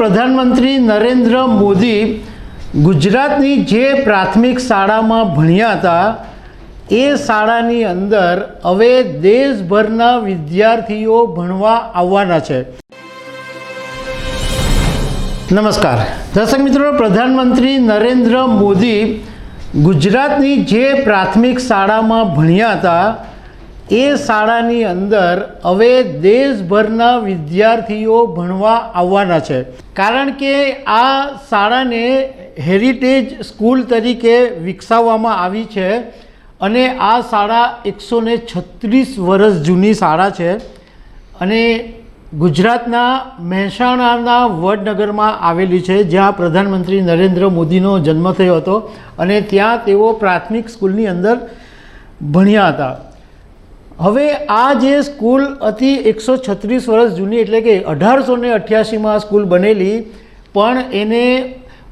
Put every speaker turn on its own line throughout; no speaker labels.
પ્રધાનમંત્રી નરેન્દ્ર મોદી ગુજરાતની જે પ્રાથમિક શાળામાં ભણ્યા હતા, એ શાળાની અંદર હવે દેશભરના વિદ્યાર્થીઓ ભણવા આવવાના છે. નમસ્કાર. દર્શક મિત્રો, પ્રધાનમંત્રી નરેન્દ્ર મોદી ગુજરાતની જે પ્રાથમિક શાળામાં ભણ્યા હતા એ શાળાની અંદર હવે દેશભરના વિદ્યાર્થીઓ ભણવા આવવાના છે. કારણ કે આ શાળાને હેરિટેજ સ્કૂલ તરીકે વિકસાવવામાં આવી છે અને આ શાળા એકસો ને છત્રીસ વર્ષ જૂની શાળા છે અને ગુજરાતના મહેસાણાના વડનગરમાં આવેલી છે, જ્યાં પ્રધાનમંત્રી નરેન્દ્ર મોદીનો જન્મ થયો હતો અને ત્યાં તેઓ પ્રાથમિક સ્કૂલની અંદર ભણ્યા હતા. હવે આ જે સ્કૂલ હતી એકસો છત્રીસ વર્ષ જૂની, એટલે કે અઢારસો ને અઠ્યાસીમાં આ સ્કૂલ બનેલી, પણ એને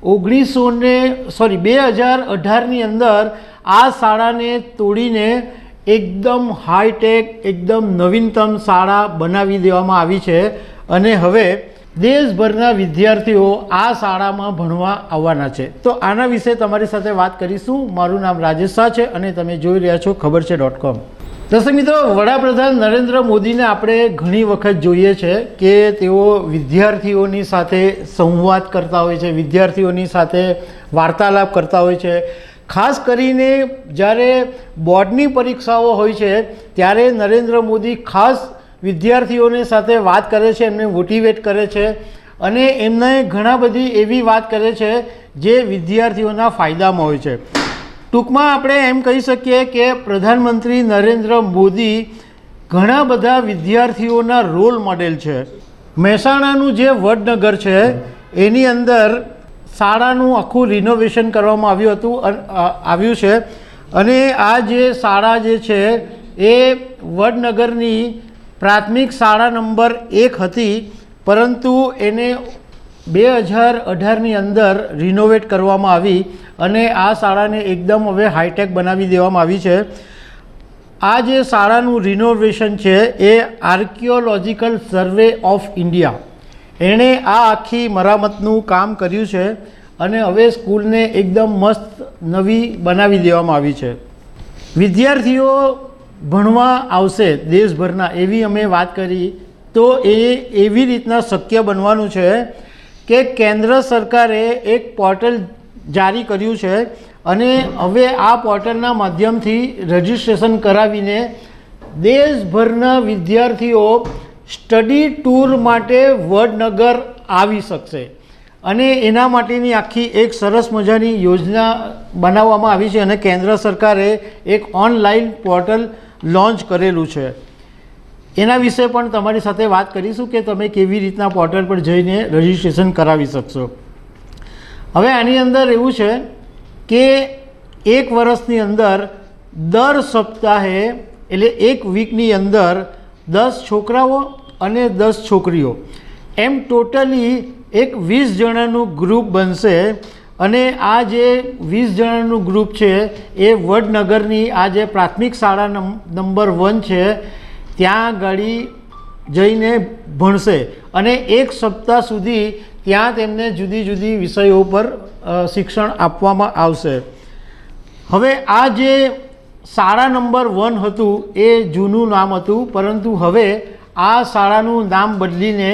ઓગણીસો ને સોરી બે હજાર અઢારની અંદર આ શાળાને તોડીને એકદમ હાઈટેક, એકદમ નવીનતમ શાળા બનાવી દેવામાં આવી છે. અને હવે દેશભરના વિદ્યાર્થીઓ આ શાળામાં ભણવા આવવાના છે. તો આના વિશે તમારી સાથે વાત કરીશું. મારું નામ રાજેશ શાહ છે અને તમે જોઈ રહ્યા છો ખબર છે ડોટ કોમ. દર્શક મિત્રો, વડાપ્રધાન નરેન્દ્ર મોદીને આપણે ઘણી વખત જોઈએ છે કે તેઓ વિદ્યાર્થીઓની સાથે સંવાદ કરતા હોય છે, વિદ્યાર્થીઓની સાથે વાર્તાલાપ કરતા હોય છે. ખાસ કરીને જ્યારે બોર્ડની પરીક્ષાઓ હોય છે, ત્યારે નરેન્દ્ર મોદી ખાસ વિદ્યાર્થીઓની સાથે વાત કરે છે, એમને મોટિવેટ કરે છે અને એમને ઘણા બધી એવી વાત કરે છે જે વિદ્યાર્થીઓના ફાયદામાં હોય છે. ટૂંકમાં આપણે એમ કહી શકીએ કે પ્રધાનમંત્રી નરેન્દ્ર મોદી ઘણા બધા વિદ્યાર્થીઓના રોલ મોડેલ છે. મહેસાણાનું જે વડનગર છે, એની અંદર શાળાનું આખું રિનોવેશન કરવામાં આવ્યું હતું આવ્યું છે. અને આ જે શાળા જે છે, એ વડનગરની પ્રાથમિક શાળા નંબર એક હતી, પરંતુ એને બે હજાર અઢારની અંદર રિનોવેટ કરવામાં આવી અને આ શાળાને એકદમ હવે હાઈટેક બનાવી દેવામાં આવી છે. આ જે શાળાનું રિનોવેશન છે એ આર્કિયોલોજિકલ સર્વે ઓફ ઇન્ડિયા એણે આ આખી મરામતનું કામ કર્યું છે અને હવે સ્કૂલને એકદમ મસ્ત નવી બનાવી દેવામાં આવી છે. વિદ્યાર્થીઓ ભણવા આવશે દેશભરના એવી અમે વાત કરી, તો એ એવી રીતના શક્ય બનવાનું છે કે કેન્દ્ર સરકારે એક પોર્ટલ જારી કર્યું છે અને હવે આ પોર્ટલના માધ્યમથી રજિસ્ટ્રેશન કરાવીને દેશભરના વિદ્યાર્થીઓ સ્ટડી ટૂર માટે વડનગર આવી શકશે. અને એના માટેની આખી એક સરસ મજાની યોજના બનાવવામાં આવી છે અને કેન્દ્ર સરકારે એક ઓનલાઈન પોર્ટલ લોન્ચ કરેલું છે. એના વિશે પણ તમારી સાથે વાત કરીશું કે તમે કેવી રીતના પોર્ટલ પર જઈને રજિસ્ટ્રેશન કરાવી શકશો. હવે આની અંદર એવું છે કે એક વર્ષની અંદર દર સપ્તાહે, એટલે એક વીકની અંદર દસ છોકરાઓ અને દસ છોકરીઓ. એમ ટોટલી એક વીસ જણાનું ગ્રુપ બનશે અને આ જે વીસ જણાનું ગ્રુપ છે એ વડનગરની આ જે પ્રાથમિક શાળા નંબર વન છે ત્યાં ગાડી જઈને ભણશે અને એક સપ્તાહ સુધી ત્યાં તેમને જુદી જુદી વિષયો પર શિક્ષણ આપવામાં આવશે. હવે આ જે શાળા નંબર વન હતું એ જૂનું નામ હતું, પરંતુ હવે આ શાળાનું નામ બદલીને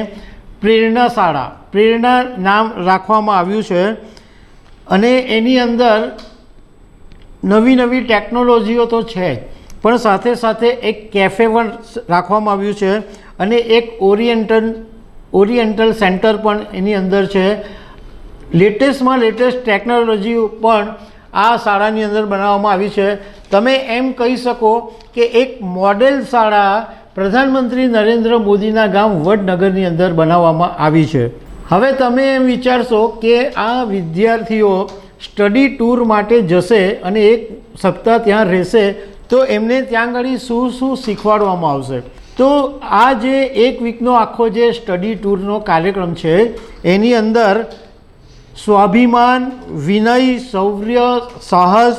પ્રેરણા શાળા, પ્રેરણા નામ રાખવામાં આવ્યું છે. અને એની અંદર નવી નવી ટેકનોલોજીઓ તો છે જ. પણ સાથે સાથે એક કેફે પણ રાખવામાં આવ્યું છે અને એક ઓરિએન્ટલ ઓરિએન્ટલ સેન્ટર પણ એની અંદર છે. લેટેસ્ટમાં લેટેસ્ટ ટેકનોલોજી પણ આ શાળાની અંદર બનાવવામાં આવી છે. તમે એમ કહી શકો કે એક મોડેલ શાળા પ્રધાનમંત્રી નરેન્દ્ર મોદીના ગામ વડનગરની અંદર બનાવવામાં આવી છે. હવે તમે એમ વિચારશો કે આ વિદ્યાર્થીઓ સ્ટડી ટૂર માટે જશે અને એક સપ્તાહ ત્યાં રહેશે તો એમને ત્યાં આગળ શું શું શીખવાડવામાં આવશે? તો આ જે એક વીકનો આખો જે સ્ટડી ટૂરનો કાર્યક્રમ છે, એની અંદર સ્વાભિમાન, વિનય, શૌર્ય, સાહસ,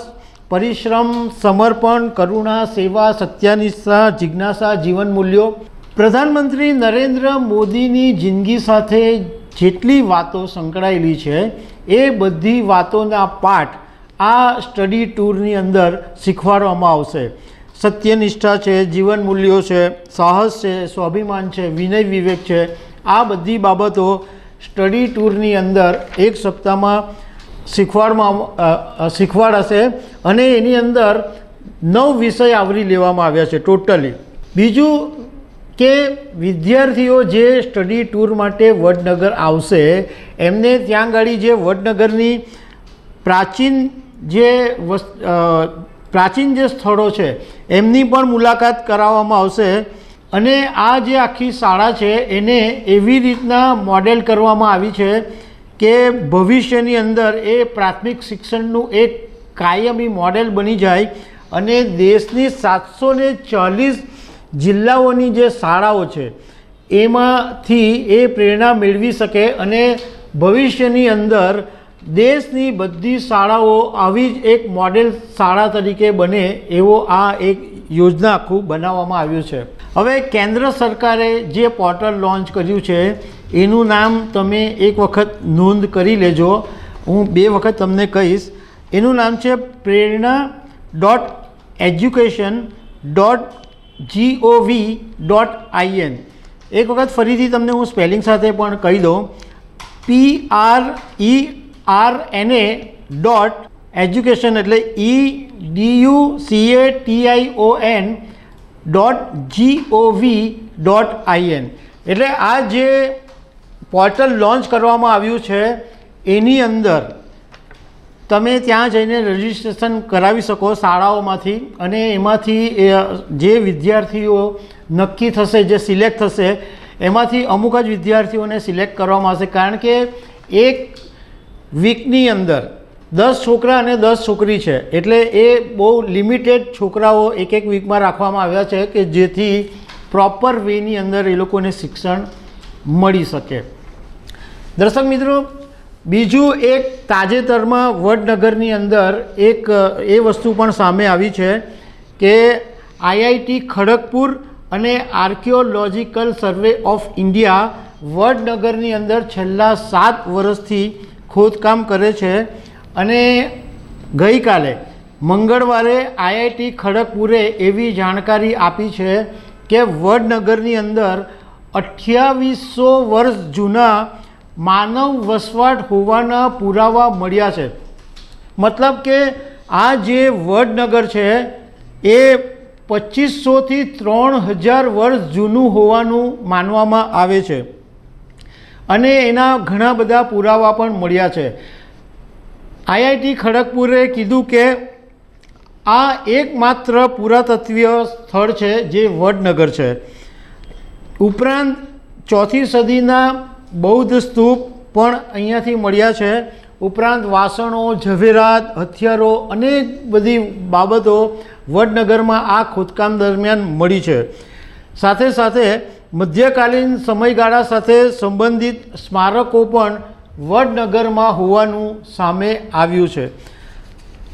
પરિશ્રમ, સમર્પણ, કરુણા, સેવા, સત્યાનિષ્ઠા, જિજ્ઞાસા, જીવન મૂલ્યો. પ્રધાનમંત્રી નરેન્દ્ર મોદીની જિંદગી સાથે જેટલી વાતો સંકળાયેલી છે, એ બધી વાતોના પાઠ આ સ્ટડી ટૂરની અંદર શીખવાડવામાં આવશે. સત્યનિષ્ઠા છે, જીવન મૂલ્યો છે, સાહસ છે, સ્વાભિમાન છે, વિનય વિવેક છે. આ બધી બાબતો સ્ટડી ટૂરની અંદર એક સપ્તાહમાં શીખવાડમાં શીખવાડાશે અને એની અંદર નવ વિષય આવરી લેવામાં આવ્યા છે ટોટલી. બીજું કે વિદ્યાર્થીઓ જે સ્ટડી ટૂર માટે વડનગર આવશે, એમને ત્યાં ગાડી જે વડનગરની પ્રાચીન જે પ્રાચીન જે સ્થળો છે, એમની પણ મુલાકાત કરાવવામાં આવશે અને આ જે આખી શાળા છે, એને એવી રીતના મોડેલ કરવામાં આવી છે કે ભવિષ્યની અંદર એ પ્રાથમિક શિક્ષણનું એક કાયમી મોડેલ બની જાય અને દેશની સાતસો ને ચાલીસ જિલ્લાઓની જે શાળાઓ છે, એમાંથી એ પ્રેરણા મેળવી શકે અને ભવિષ્યની અંદર દેશની બધી શાળાઓ આવી જ એક મોડેલ શાળા તરીકે બને એવો આ એક યોજના આખું બનાવવામાં આવ્યું છે. હવે કેન્દ્ર સરકારે જે પોર્ટલ લોન્ચ કર્યું છે, એનું નામ તમે એક વખત નોંધ કરી લેજો. હું બે વખત તમને કહીશ. એનું નામ છે Prerna dot education dot GOV dot IN એક વખત ફરીથી તમને હું સ્પેલિંગ સાથે પણ કહી દઉં. P R E R N A dot education એટલે E D U C A T I O N dot G O V dot IN એટલે આ જે પોર્ટલ લોન્ચ કરવામાં આવ્યું છે, એની અંદર તમે ત્યાં જઈને રજિસ્ટ્રેશન કરાવી શકો શાળાઓમાંથી અને એમાંથી જે વિદ્યાર્થીઓ નક્કી થશે, જે સિલેક્ટ થશે, એમાંથી અમુક જ વિદ્યાર્થીઓને સિલેક્ટ કરવામાં આવશે. કારણ કે એક વીકની અંદર દસ છોકરા અને દસ છોકરી છે. એટલે એ બહુ લિમિટેડ છોકરાઓ એક એક વીકમાં રાખવામાં આવ્યા છે કે જેથી પ્રોપર વેની અંદર એ લોકોને શિક્ષણ મળી શકે. દર્શક મિત્રો, બીજું એક તાજેતરમાં વડનગરની અંદર એક, એ વસ્તુ પણ સામે આવી છે કે આઈઆઈટી ખડગપુર અને આર્કિયોલોજિકલ સર્વે ઓફ ઇન્ડિયા વડનગરની અંદર છેલ્લા સાત વર્ષથી ખોદકામ કરે છે અને ગઈકાલે મંગળવારે આઈઆઈટી ખડગપુરે એવી જાણકારી આપી છે કે વડનગરની અંદર અઠ્યાવીસો વર્ષ જૂના માનવ વસવાટ હોવાના પુરાવા મળ્યા છે. મતલબ કે આ જે વડનગર છે, એ પચીસોથી ત્રણ હજાર વર્ષ જૂનું હોવાનું માનવામાં આવે છે. અને એના ઘણા બધા પુરાવા પણ મળ્યા છે. આઈઆઈટી ખડગપુરે કીધું કે આ એકમાત્ર પુરાતત્વીય સ્થળ છે જે વડનગર છે. ઉપરાંત ચોથી સદીના બૌદ્ધ સ્તૂપ પણ અહીંયાથી મળ્યા છે. ઉપરાંત વાસણો, ઝવેરાત, હથિયારો અનેક બધી બાબતો વડનગરમાં આ ખોદકામ દરમિયાન મળી છે. સાથે સાથે મધ્યકાલીન સમયગાળા સાથે સંબંધિત સ્મારકો પણ વડનગરમાં હોવાનું સામે આવ્યું છે.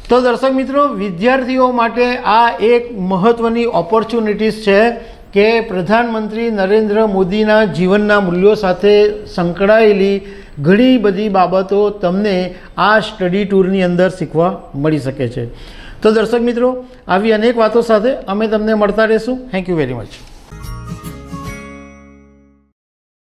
તો દર્શક મિત્રો, વિદ્યાર્થીઓ માટે આ એક મહત્ત્વની ઓપોર્ચ્યુનિટીઝ છે કે પ્રધાનમંત્રી નરેન્દ્ર મોદીના જીવનના મૂલ્યો સાથે સંકળાયેલી ઘણી બધી બાબતો તમને આ સ્ટડી ટૂરની અંદર શીખવા મળી શકે છે. તો દર્શક મિત્રો, આવી અનેક વાતો સાથે અમે તમને મળતા રહીશું. Thank you very much